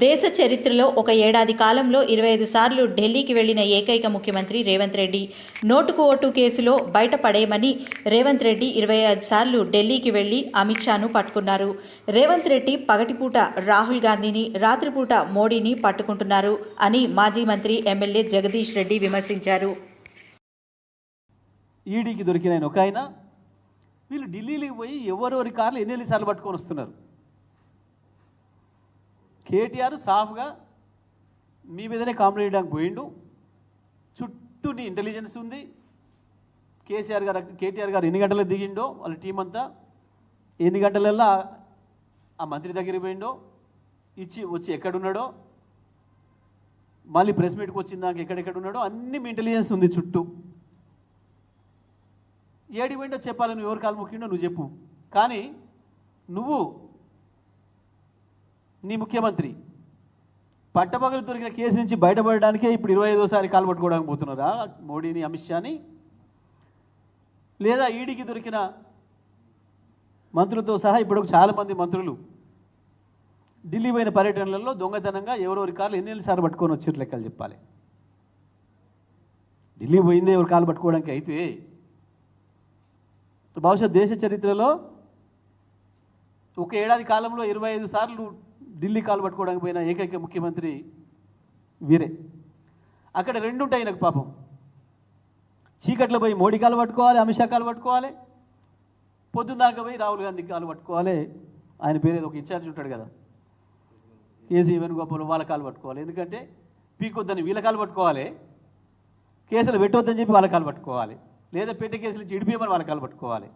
దేశ చరిత్రలో ఒక ఏడాది కాలంలో ఇరవై ఐదు సార్లు ఢిల్లీకి వెళ్ళిన ఏకైక ముఖ్యమంత్రి రేవంత్ రెడ్డి. నోటుకు ఓటు కేసులో బయటపడేయమని రేవంత్ రెడ్డి ఇరవై ఐదు సార్లు ఢిల్లీకి వెళ్ళి అమిత్ షాను పట్టుకున్నారు. రేవంత్ రెడ్డి పగటిపూట రాహుల్ గాంధీని రాత్రిపూట మోడీని పట్టుకుంటున్నారు అని మాజీ మంత్రి ఎమ్మెల్యే జగదీష్ రెడ్డి విమర్శించారు. ఈడీకి దొరికిన ఒక ఆయన. వీళ్ళు ఢిల్లీకి పోయి ఎవరెవరి కార్లు ఎన్ని ఎన్నిసార్లు పట్టుకొని వస్తున్నారు? కేటీఆర్ సాఫ్గా మీ మీదనే కాంప్లైంట్ చేయడానికి పోయిండు. చుట్టూ నీ ఇంటెలిజెన్స్ ఉంది. కేసీఆర్ గారు కేటీఆర్ గారు ఎన్ని గంటలకు దిగిండో వాళ్ళ టీం అంతా ఎన్ని గంటలల్లా ఆ- మంత్రి దగ్గరికి పోయిండో ఇచ్చి వచ్చి ఎక్కడున్నాడో మళ్ళీ ప్రెస్ మీట్కి వచ్చిందాక ఎక్కడెక్కడ ఉన్నాడో అన్ని మీ ఇంటెలిజెన్స్ ఉంది చుట్టూ. ఏడి పోయిండో చెప్పాలి నువ్వు ఎవరు కాలు మొక్కిండో నువ్వు చెప్పు. కానీ నువ్వు నీ ముఖ్యమంత్రి. పట్టపగలు దొరికిన కేసు నుంచి బయటపడడానికే ఇప్పుడు ఇరవై ఐదోసారి కాలు పట్టుకోవడానికి పోతున్నారా? మోడీని అమిత్ షాని? లేదా ఈడీకి దొరికిన మంత్రులతో సహా ఇప్పుడు చాలామంది మంత్రులు ఢిల్లీ పోయిన పర్యటనలలో దొంగతనంగా ఎవరెవరి కార్లు ఎన్ని సార్లు పట్టుకొని వచ్చారు లెక్కలు చెప్పాలి. ఢిల్లీ పోయిందే ఎవరు కాలు పట్టుకోవడానికి అయితే. బహుశా దేశ చరిత్రలో ఒక ఏడాది కాలంలో ఇరవై ఐదు సార్లు ఢిల్లీ కాలు పట్టుకోవడానికి పోయిన ఏకైక ముఖ్యమంత్రి వీరే. అక్కడ రెండు ఉంటాయి నాకు పాపం. చీకట్లో పోయి మోడీ కాలు పట్టుకోవాలి అమిత్ షా కాలు పట్టుకోవాలి పొద్దున్న దాకా పోయి రాహుల్ గాంధీ కాలు పట్టుకోవాలి. ఆయన పేరు ఏదో ఒక ఇన్ఛార్జ్ ఉంటాడు కదా. కేసీ వేణుగోపాల్ వాళ్ళ కాలు పట్టుకోవాలి. ఎందుకంటే పీకొద్దని వీళ్ళ కాలు పట్టుకోవాలి కేసులు పెట్టొద్దని చెప్పి వాళ్ళ కాలు పట్టుకోవాలి. లేదా పెట్టే కేసులు ఇచ్చి ఇడిపియమని వాళ్ళ కాలు పట్టుకోవాలి.